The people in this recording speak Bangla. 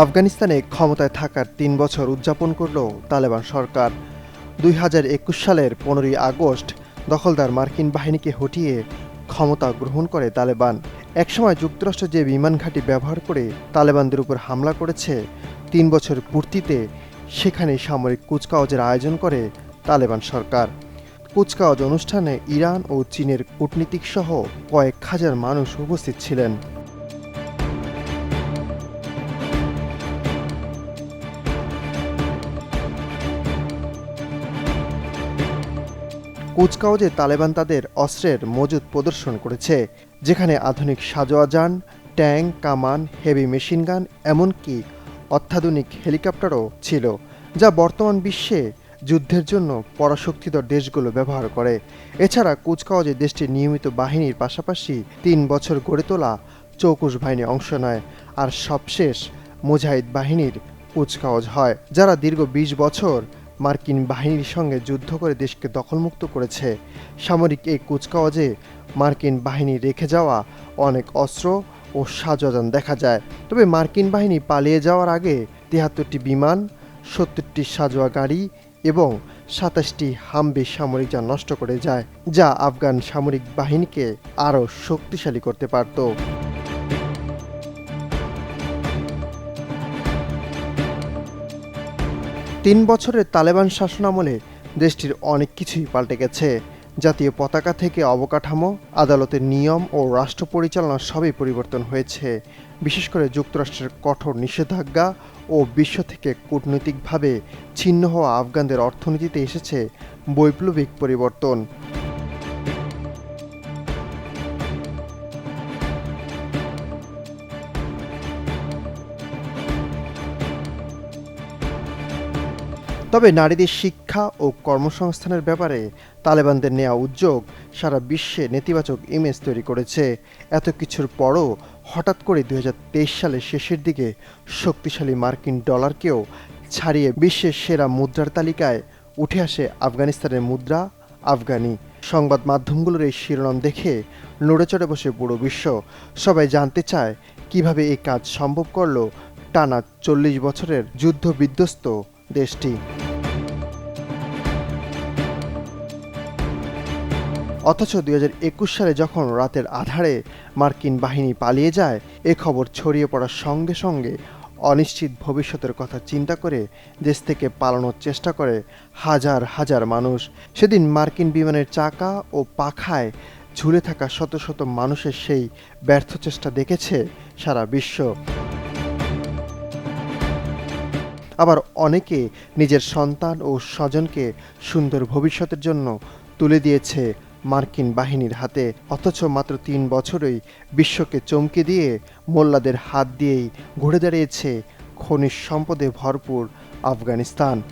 আফগানিস্তানে ক্ষমতায় থাকার তিন বছর উদযাপন করল তালেবান সরকার। দুই হাজার একুশ সালের পনেরোই আগস্ট দখলদার মার্কিন বাহিনীকে হটিয়ে ক্ষমতা গ্রহণ করে তালেবান। একসময় যুক্তরাষ্ট্র যে বিমান ঘাঁটি ব্যবহার করে তালেবানদের উপর হামলা করেছে, তিন বছর পূর্তিতে সেখানে সামরিক কুচকাওয়াজের আয়োজন করে তালেবান সরকার। কুচকাওয়াজ অনুষ্ঠানে ইরান ও চীনের কূটনীতিক সহ কয়েক হাজার মানুষ উপস্থিত ছিলেন। কুচকাওয়াজে তালেবান তাদের অস্ত্রের মজুদ প্রদর্শন করেছে, যেখানে আধুনিক সাজোয়া যান ট্যাঙ্ক কামান, হেভি মেশিন গান, এমনকি অত্যাধুনিক হেলিকপ্টারও ছিল, যা বর্তমান বিশ্বে যুদ্ধের জন্য পরাশক্তিধর দেশগুলো ব্যবহার করে। এছাড়া কুচকাওয়াজে দেশটির নিয়মিত বাহিনীর পাশাপাশি তিন বছর গড়ে তোলা চৌকুশ বাহিনী অংশ নেয়, আর সবশেষ মুজাহিদ বাহিনীর কুচকাওয়াজ হয়, যারা দীর্ঘ বিশ বছর মার্কিন বাহিনীর সঙ্গে যুদ্ধ করে দেশকে দখলমুক্ত করেছে। সামরিক এই কুচকাওয়াজে মার্কিন বাহিনী রেখে যাওয়া অনেক অস্ত্র ও সাজোয়াজান দেখা যায়। তবে মার্কিন বাহিনী পালিয়ে যাওয়ার আগে তিয়াত্তরটি বিমান, সত্তরটি সাজোয়া গাড়ি এবং সাতাশটি হামবি সামরিক যান নষ্ট করে যায়, যা আফগান সামরিক বাহিনীকে আরও শক্তিশালী করতে পারত। তিন বছরের তালেবান শাসনামলে দেশটির অনেক কিছুই পাল্টে গেছে। জাতীয় পতাকা থেকে অবকাঠামো, আদালতের নিয়ম ও রাষ্ট্র পরিচালনা সবই পরিবর্তন হয়েছে। বিশেষ করে যুক্তরাষ্ট্রের কঠোর নিষেধাজ্ঞা ও বিশ্ব থেকে কূটনৈতিকভাবে ছিন্ন হওয়া আফগানদের অর্থনীতিতে এসেছে বৈপ্লবিক পরিবর্তন। তবে নারীদের শিক্ষা ও কর্মসংস্থানের ব্যাপারে তালেবানদের নেওয়া উদ্যোগ সারা বিশ্বে নেতিবাচক ইমেজ তৈরি করেছে। এত কিছুর পরও হঠাৎ করে দু হাজার তেইশ সালের শেষের দিকে শক্তিশালী মার্কিন ডলারকেও ছাড়িয়ে বিশ্বের সেরা মুদ্রার তালিকায় উঠে আসে আফগানিস্তানের মুদ্রা, আফগানি। সংবাদ মাধ্যমগুলোর এই শিরোনাম দেখে নড়ে চড়ে বসে পুরো বিশ্ব। সবাই জানতে চায়, কীভাবে এই কাজ সম্ভব করল টানা চল্লিশ বছরের যুদ্ধ বিধ্বস্ত দেশটি। অথচ দু হাজার একুশ সালে যখন রাতের আধারে মার্কিন বাহিনী পালিয়ে যায়, এ খবর ছড়িয়ে পড়ার সঙ্গে সঙ্গে অনিশ্চিত ভবিষ্যতের কথা চিন্তা করে দেশ থেকে পালানোর চেষ্টা করে হাজার হাজার মানুষ। সেদিন মার্কিন বিমানের চাকা ও পাখায় ঝুলে থাকা শত শত মানুষের সেই ব্যর্থ চেষ্টা দেখেছে সারা বিশ্ব। আবার অনেকে নিজের সন্তান ও স্বজনকে সুন্দর ভবিষ্যতের জন্য তুলে দিয়েছে মার্কিন বাহিনীর হাতে, অথচ মাত্র তিন বছরেই বিশ্বকে চমকে দিয়ে মোল্লাদের হাত দিয়েই ঘুরে দাঁড়িয়েছে খনিজ সম্পদে ভরপুর আফগানিস্তান।